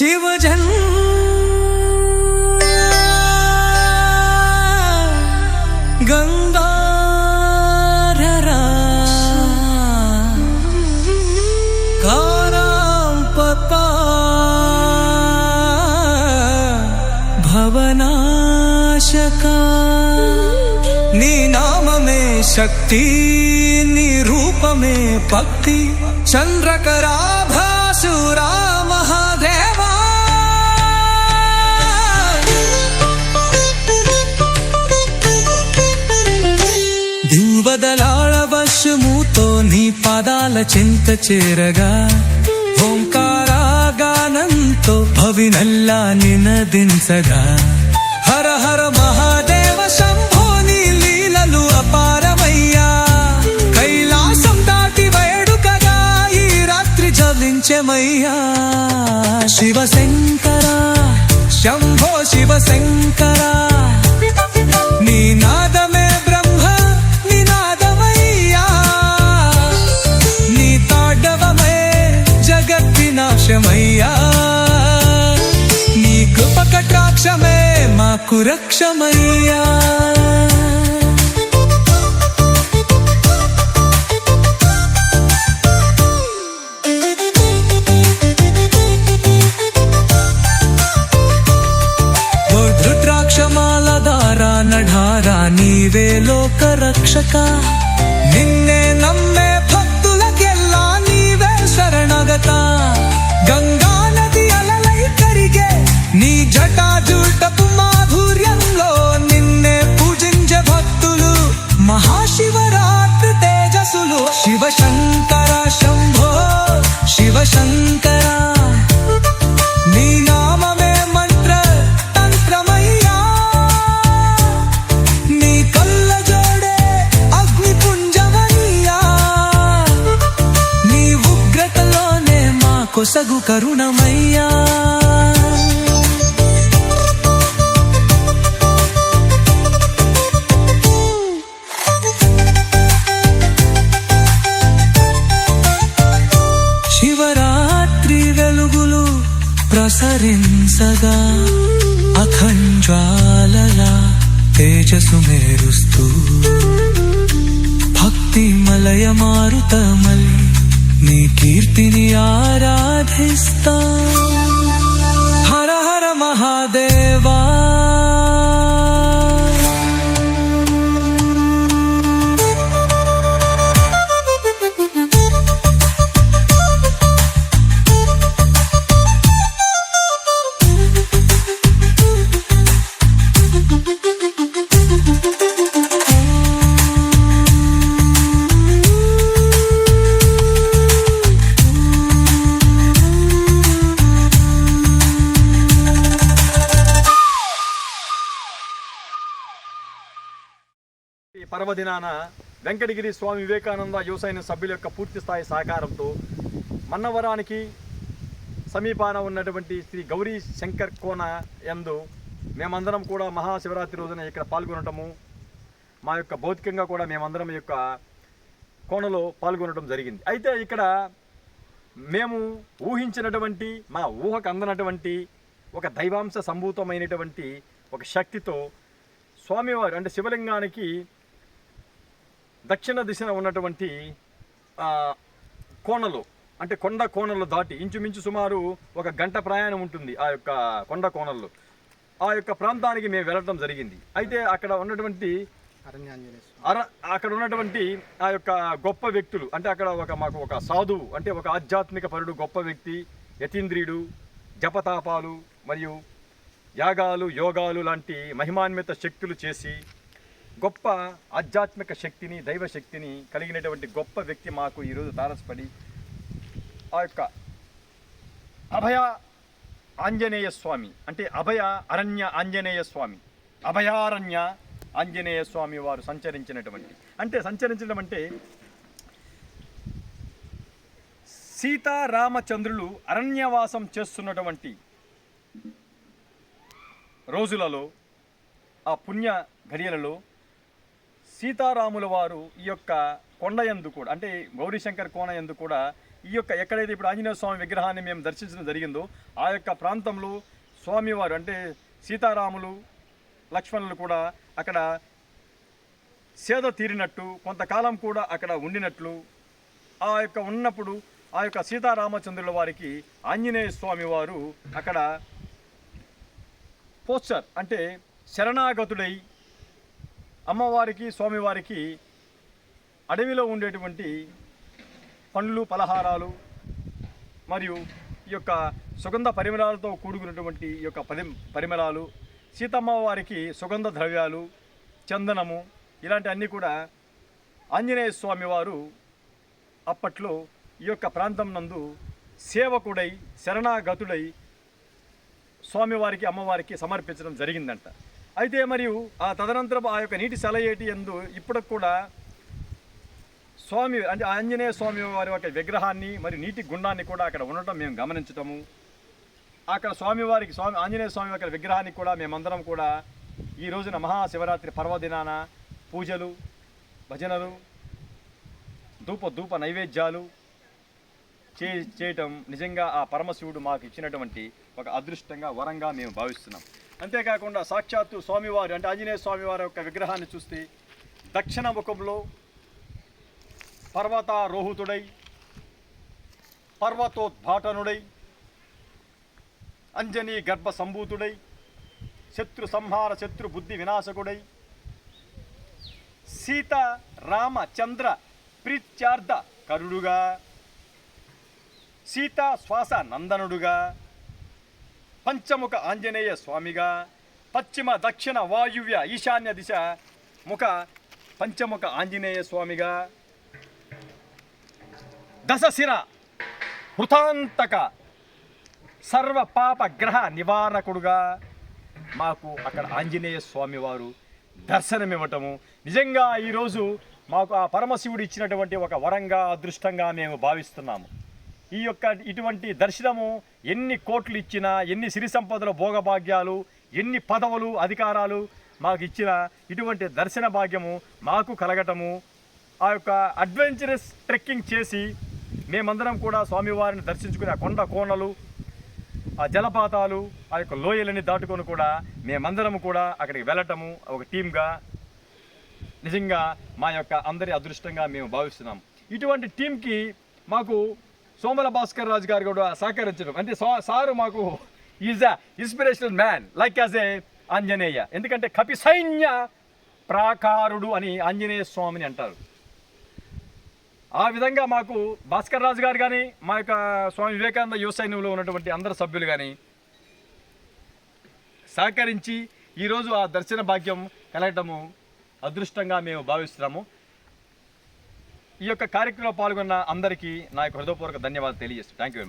శివజన్. గంగారరా కారాం papa భవనాశకా. నీ నామమే శక్తి నీ రూపమే భక్తి. చంద్రకరాభాసురా పాదాల చింత చేరగా ఓంకారాగానంతో భవినల్లా నినదించగా. హర హర మహాదేవ శంభో నీ లీలలు అపారమయ్యా. కైలాసం దాటి వేడు కదా ఈ రాత్రి జలించమయ్యా శివశంకరా శంభో శివశంకరా. మాకు రక్షమయ్యా రుద్రాక్షమాల దారా నఢారా నీవే లోక రక్షక నిన్నే నమ్మే భక్తులకెల్లా నీవే శరణగత గంగా నది అలలై కరిగే నీ జటాజూటపు శివశంకర శంభో శివశంకర. నీ నామమే మంత్ర తంత్రమయ్యా. నీ కళ్ళ జోడే అగ్నిపుంజమయ్యా. నీ ఉగ్రతలోనే మా కొసగు కరుణమయ్యా. తేజసు మేరుస్తూ భక్తి మలయ మారుతమల్ నీ కీర్తిని ఆరాధిస్తా. హర హర మహాదేవా. ఈ పర్వదినాన వెంకటగిరి స్వామి వివేకానంద యువసైన సభ్యుల యొక్క పూర్తి స్థాయి సహకారంతో మన్నవరానికి సమీపాన ఉన్నటువంటి శ్రీ గౌరీ శంకర్ కోన యందు మేమందరం కూడా మహాశివరాత్రి రోజున ఇక్కడ పాల్గొనటము మా యొక్క భౌతికంగా కూడా మేమందరం యొక్క కోనలో పాల్గొనడం జరిగింది. అయితే ఇక్కడ మేము ఊహించినటువంటి మా ఊహకు అందనటువంటి ఒక దైవాంశ సంభూతమైనటువంటి ఒక శక్తితో స్వామివారు అంటే శివలింగానికి దక్షిణ దిశన ఉన్నటువంటి కోనలు. అంటే కొండ కోనలు దాటి ఇంచుమించు సుమారు ఒక గంట ప్రయాణం ఉంటుంది ఆ యొక్క కొండ కోనల్లో ఆ యొక్క ప్రాంతానికి మేము వెళ్ళటం జరిగింది. అయితే అక్కడ ఉన్నటువంటి అర అక్కడ ఉన్నటువంటి ఆ యొక్క గొప్ప వ్యక్తులు అంటే అక్కడ ఒక మాకు ఒక సాధువు అంటే ఒక ఆధ్యాత్మిక పరుడు గొప్ప వ్యక్తి యతీంద్రియుడు జపతాపాలు మరియు యాగాలు యోగాలు లాంటి మహిమాన్విత శక్తులు చేసి గొప్ప ఆధ్యాత్మిక శక్తిని దైవ శక్తిని కలిగినటువంటి గొప్ప వ్యక్తి మాకు ఈరోజు తారసపడి ఆ యొక్క అభయ ఆంజనేయ స్వామి అంటే అభయ అరణ్య ఆంజనేయ స్వామి అభయారణ్య ఆంజనేయ స్వామి వారు సంచరించినటువంటి. అంటే సంచరించడం అంటే సీతారామచంద్రులు అరణ్యవాసం చేస్తున్నటువంటి రోజులలో ఆ పుణ్య ఘడియలలో సీతారాముల వారు ఈ యొక్క కొండయందు కూడా అంటే గౌరీశంకర్ కోన ఎందు కూడా ఈ యొక్క ఎక్కడైతే ఇప్పుడు ఆంజనేయ స్వామి విగ్రహాన్ని మేము దర్శించడం జరిగిందో ఆ యొక్క ప్రాంతంలో స్వామివారు అంటే సీతారాములు లక్ష్మణులు కూడా అక్కడ సేద తీరినట్టు కొంతకాలం కూడా అక్కడ ఉండినట్లు ఆ యొక్క ఉన్నప్పుడు ఆ యొక్క సీతారామచంద్రుల వారికి ఆంజనేయ స్వామి వారు అక్కడ పోస్టర్ అంటే శరణాగతుడై అమ్మవారికి స్వామివారికి అడవిలో ఉండేటువంటి పండ్లు పలహారాలు మరియు ఈ యొక్క సుగంధ పరిమళాలతో కూడుకున్నటువంటి ఈ యొక్క పరి పరిమళాలు సీతమ్మవారికి సుగంధ ద్రవ్యాలు చందనము ఇలాంటి అన్నీ కూడా ఆంజనేయ స్వామి వారు అప్పట్లో ఈ యొక్క ప్రాంతం నందు సేవకుడై శరణాగతుడై స్వామివారికి అమ్మవారికి సమర్పించడం జరిగిందంట. అయితే మరియు ఆ తదనంతరం ఆ యొక్క నీటి సెలయేటి ఎందు ఇప్పటికి కూడా స్వామి అంటే ఆంజనేయ స్వామి వారి యొక్క విగ్రహాన్ని మరి నీటి గుండాన్ని కూడా అక్కడ ఉండటం మేము గమనించటము. అక్కడ స్వామివారికి స్వామి ఆంజనేయ స్వామి యొక్క విగ్రహానికి కూడా మేమందరం కూడా ఈ రోజున మహాశివరాత్రి పర్వదినాన పూజలు భజనలు ధూప ధూప నైవేద్యాలు చే చేయటం నిజంగా ఆ పరమశివుడు మాకు ఇచ్చినటువంటి ఒక అదృష్టంగా వరంగా మేము భావిస్తున్నాం. అంతేకాకుండా సాక్షాత్తు స్వామివారు అంటే ఆంజనేయ స్వామివారి యొక్క విగ్రహాన్ని చూస్తే దక్షిణ ముఖంలో పర్వతారోహుతుడై పర్వతోద్భాటనుడై అంజనీ గర్భ సంభూతుడై శత్రు సంహార శత్రు బుద్ధి వినాశకుడై సీత రామ చంద్ర ప్రీత్యార్థ కరుడుగా సీతా శ్వాస నందనుడుగా పంచముఖ ఆంజనేయ స్వామిగా పశ్చిమ దక్షిణ వాయువ్య ఈశాన్య దిశ ముఖ పంచముఖ ఆంజనేయ స్వామిగా దశశిర హృతాంతక సర్వ పాప గ్రహ నివారకుడుగా మాకు అక్కడ ఆంజనేయ స్వామి వారు దర్శనమివ్వటము. నిజంగా ఈరోజు మాకు ఆ పరమశివుడు ఇచ్చినటువంటి ఒక వరంగా అదృష్టంగా మేము భావిస్తున్నాము. ఈ యొక్క ఇటువంటి దర్శనము ఎన్ని కోట్లు ఇచ్చినా ఎన్ని సిరి సంపదల భోగభాగ్యాలు ఎన్ని పదవులు అధికారాలు మాకు ఇచ్చిన ఇటువంటి దర్శన భాగ్యము మాకు కలగటము ఆ యొక్క అడ్వెంచరస్ ట్రెక్కింగ్ చేసి మేమందరం కూడా స్వామివారిని దర్శించుకునే ఆ కొండ కోనలు ఆ జలపాతాలు ఆ యొక్క లోయలని దాటుకొని కూడా మేమందరం కూడా అక్కడికి వెళ్ళటము ఒక టీమ్గా నిజంగా మా యొక్క అందరి అదృష్టంగా మేము భావిస్తున్నాం. ఇటువంటి టీంకి మాకు సోమల భాస్కర్ రాజు గారు కూడా సహకరించడం. అంటే సారు మాకు is a inspirational man like as a Anjaneya. ఎందుకంటే కపి సైన్య ప్రాకారుడు అని ఆంజనేయ స్వామిని అంటారు. ఆ విధంగా మాకు భాస్కర్ రాజు గారు కానీ మా యొక్క స్వామి వివేకానంద యువ సైన్యంలో ఉన్నటువంటి అందరు సభ్యులు కానీ సహకరించి ఈరోజు ఆ దర్శన భాగ్యం కలగటము అదృష్టంగా మేము భావిస్తున్నాము. ఈ యొక్క కార్యక్రమంలో పాల్గొన్న అందరికీ నా యొక్క హృదయపూర్వక ధన్యవాదాలు తెలియజేస్తాను థ్యాంక్ యూ